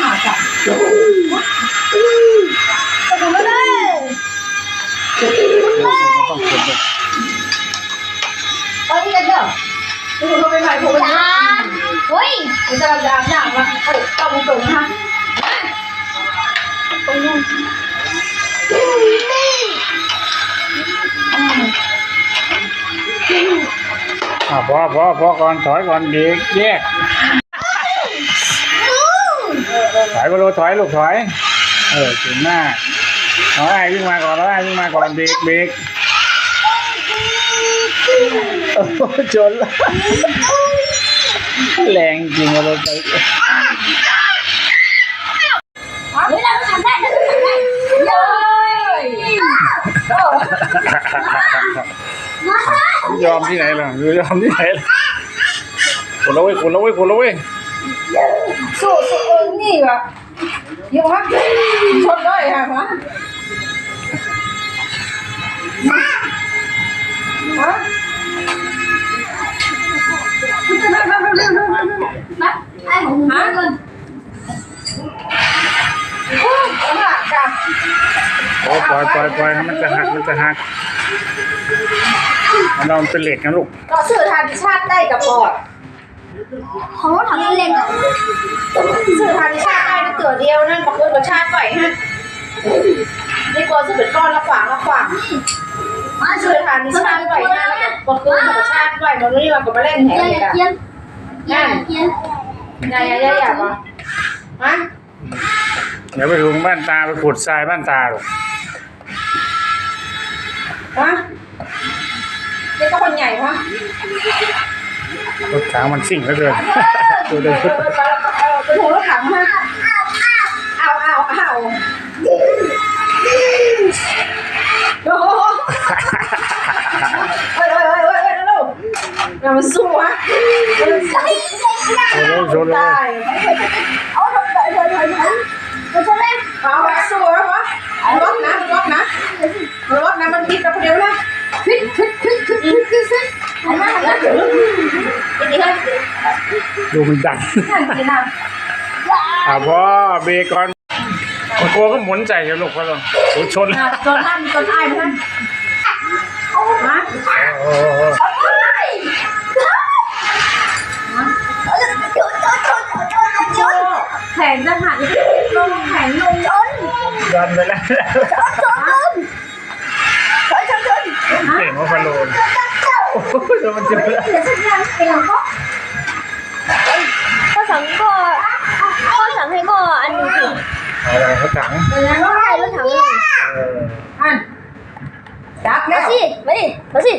อ่าจ้ะไปทำไม่ได้ต้องคนเลยตอนนี้กันเด้อคุณเขาไปใหม่ผมไปจ้าเฮ้ยผมจะอาบน้ำมาเอ้ยต้องตรงฮะตรงนู้นอ่าพอพอพอก่อนถอยก่อนเบรกแยก อยไปโลถอยลูกถอย เออถึงหน้าเอาไอ้วิ่งมาก่อนแล้วไอ้วิ่งมาก่อนเบรกเบรกโอ้โหชนแล้วแรงจริงเลยไปเฮ้ยเราทำได้เราทำได้เลยยอมที่ไหนล่ะยอมที่ไหนล่ะคนละเว้ยคนละเว้ยคนละเว้ยสู้สู้เออนี่แบ บยังวะชนเลยฮะฮะฮะนะไอ้ผมหาเงินโอ้ยเอาล่ะจ้ะโอ้ปล่อยปล่อยปล่อยให้มันจะหักมันจะหักมันเอามันเป็นเหล็กนะลูกก็สื่อทานชาติได้กับบอดเขาทำเล่นกับสื่อทานชาติ เดียวนั่นบอกเออกับชาติไหวฮะนี่ก็จะเป็นก้อนละขวางละขวางมาสื่อทานชาติไหวนะแล้วก็บอกเออกับชาติไหวมันนี่มันก็มาเล่นแหเกียงนกันเกียนเกียนเกียนอย่าอย่าอย่าอย่าปะฮะเดี๋ยวไปดูบ้านตาไปขุดทรายบ้านตาลูกฮะนี่ก็คนใหญ่ปะรถถังมันซิ่งเหลือเกินเออเออเออเออไปถูรถถังมาเอาเอาเอา โอ้โหเฮ้ยเฮ้ยเฮ้ยเฮ้ยเฮ้ยลูกอย่ามาสู้ฮะมันใส่ชนเลยชนเลยตายเอาถอยถอยถอยถอยถอยมันจะเล่นเอาไปสู้แล้ววะรถนะรถนะรถนะมันคิดไปคนเดียวนะขึ้นขึ้นขึ้นขึ้นขึ้นขึ้นขึ้นอันนั้นอันนั้นกินดีเลยดูมันดังนั่นกินน้อ่าพ่อเบรกก่อน โอ้โหก็หมุนใจกันลูกพ่อลงโอ้ชนำอะจนท่านจนอ้ายท่านฮะโอ้โหโจแขนจะหักลงแขนลงจนดันไปแล้วเก่งว่าพะโลนโอ้โหโดนมันเจ็บแล้วก็สั่งก็ก็สั่งให้ก็อันนึงสิ เอาอะไรเขาถังเป็นไงวะใช่รถถังเลยเออ อันดักแล้มาว สิ มาดิ มาสิ